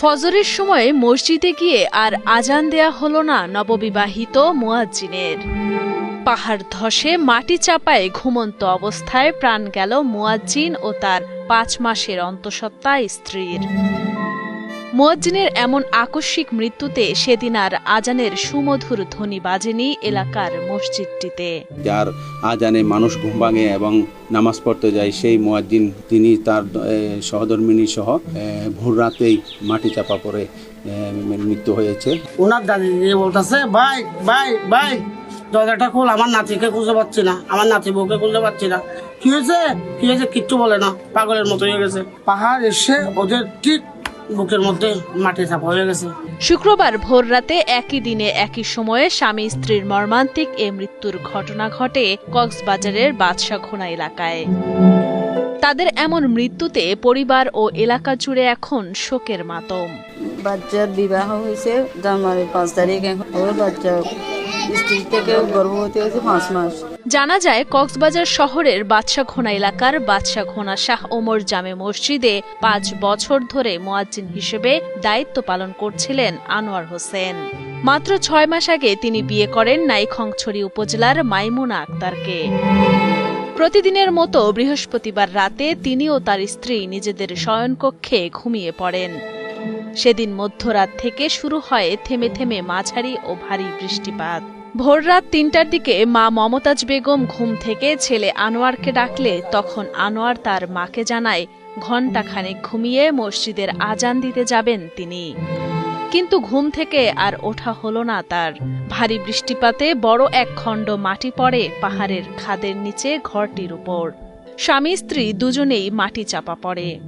ফজরের সময় মসজিদে গিয়ে আর আজান দেয়া হল না নববিবাহিত মুয়াজ্জিনের। পাহাড় ধসে মাটি চাপায় ঘুমন্ত অবস্থায় প্রাণ গেল মুয়াজ্জিন ও তার পাঁচ মাসের অন্তঃসত্ত্বা স্ত্রীর। মুয়াজ্জিনের এমন আকস্মিক মৃত্যুতে সেদিন আর আজানের সুমধুর ধ্বনি বাজেনি এলাকার মসজিদটিতে। যার আজানে মানুষ ঘুম ভাঙে এবং নামাজ পড়তে যায় সেই মুয়াজ্জিন তিনি তার সহধর্মিনী সহ ভোর রাতেই মাটি চাপা পড়ে মৃত্যু হয়েছে। ওনার দাদি দিয়ে বলতেছে ভাই ভাই ভাই দরজাটা খোল আমার নাতিকে খুঁজে পাচ্ছি না আমার নাতি বউকে খুঁজে পাচ্ছি না। কি হয়েছে? কি হয়েছে? কিচ্ছু বলে না পাগলের মতো হয়ে গেছে। পাহাড় এসে ওদের ঠিক বুকের মধ্যে মাটি চাপা হয়ে গেছে। শুক্রবার ভোররাতে একই দিনে একই সময়ে স্বামী স্ত্রীর মর্মান্তিক এ মৃত্যুর ঘটনা ঘটে কক্সবাজারের বাদশাখোনা এলাকায়। তাদের এমন মৃত্যুতে পরিবার ও এলাকা জুড়ে এখন শোকের মাতম। বাচ্চার বিবাহ হয়েছে জানুয়ারির পাঁচ তারিখ এখন। ওর বাচ্চা জানা যায়, কক্সবাজার শহরের বাদশাখোনা এলাকার বাদশাখোনা শাহ ওমর জামে মসজিদে পাঁচ বছর ধরে মোয়াজ্জিন হিসেবে দায়িত্ব পালন করছিলেন আনোয়ার হোসেন। মাত্র ছয় মাস আগে তিনি বিয়ে করেন নাইখংছড়ি উপজেলার মাইমুনা আক্তারকে। প্রতিদিনের মতো বৃহস্পতিবার রাতে তিনি ও তার স্ত্রী নিজেদের শয়নকক্ষে ঘুমিয়ে পড়েন। সেদিন মধ্যরাত থেকে শুরু হয় থেমে থেমে মাঝারি ও ভারী বৃষ্টিপাত। ভোররাত তিনটার দিকে মা মমতাজ বেগম ঘুম থেকে ছেলে আনোয়ারকে ডাকলে তখন আনোয়ার তার মাকে জানায়, ঘণ্টাখানেক ঘুমিয়ে মসজিদের আজান দিতে যাবেন তিনি। কিন্তু ঘুম থেকে আর ওঠা হলো না তার। ভারী বৃষ্টিপাতে বড় এক খণ্ড মাটি পড়ে পাহাড়ের খাদের নিচে ঘরটির উপর। স্বামী স্ত্রী দুজনেই মাটি চাপা পড়ে।